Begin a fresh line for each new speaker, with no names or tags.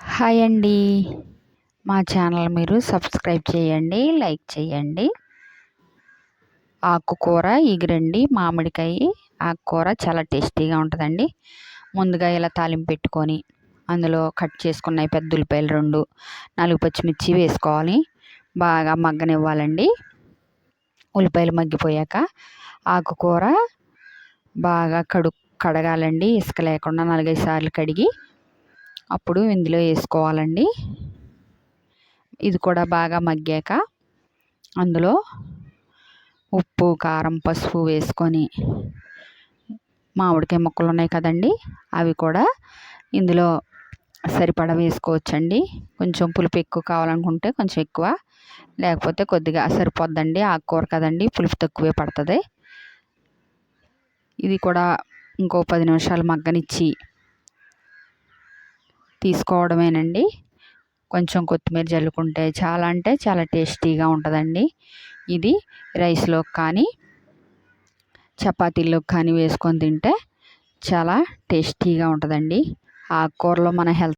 Hi అండి. మా channel మీరు సబ్స్క్రైబ్ చేయండి లైక్ చేయండి. ఆకుకూర ఎగిరండి మామిడికాయ ఆకుకూర చాలా టేస్టీగా ఉంటుందండి. ముందుగా ఇలా తాలింపు పెట్టుకొని అందులో కట్ చేసుకున్న పెద్ద ఉల్లిపాయలు రెండు నాలుగు పచ్చిమిర్చి వేసుకోవాలి. బాగా మగ్గనివ్వాలండి. ఉల్లిపాయలు మగ్గిపోయాక ఆకుకూర బాగా కడు కడగాలండి. ఇసుక లేకుండా నాలుగైదు సార్లు కడిగి అప్పుడు ఇందులో వేసుకోవాలండి. ఇది కూడా బాగా మగ్గాక అందులో ఉప్పు కారం పసుపు వేసుకొని మామిడికాయ ముక్కలు ఉన్నాయి కదండి అవి కూడా ఇందులో సరిపడా వేసుకోవచ్చండి. కొంచెం పులుపు ఎక్కువ కావాలనుకుంటే కొంచెం ఎక్కువ లేకపోతే కొద్దిగా సరిపోద్దండి ఆకుకూర కదండి పులుపు తక్కువే పడుతుంది. ఇది కూడా ఇంకో పది నిమిషాలు మగ్గనిచ్చి తీసుకోవడమేనండి. కొంచెం కొత్తిమీర చల్లుకుంటే చాలా అంటే చాలా టేస్టీగా ఉంటుందండి. ఇది రైస్లో కానీ చపాతీల్లో కానీ వేసుకొని తింటే చాలా టేస్టీగా ఉంటుందండి. ఆకుకూరలో మన హెల్త్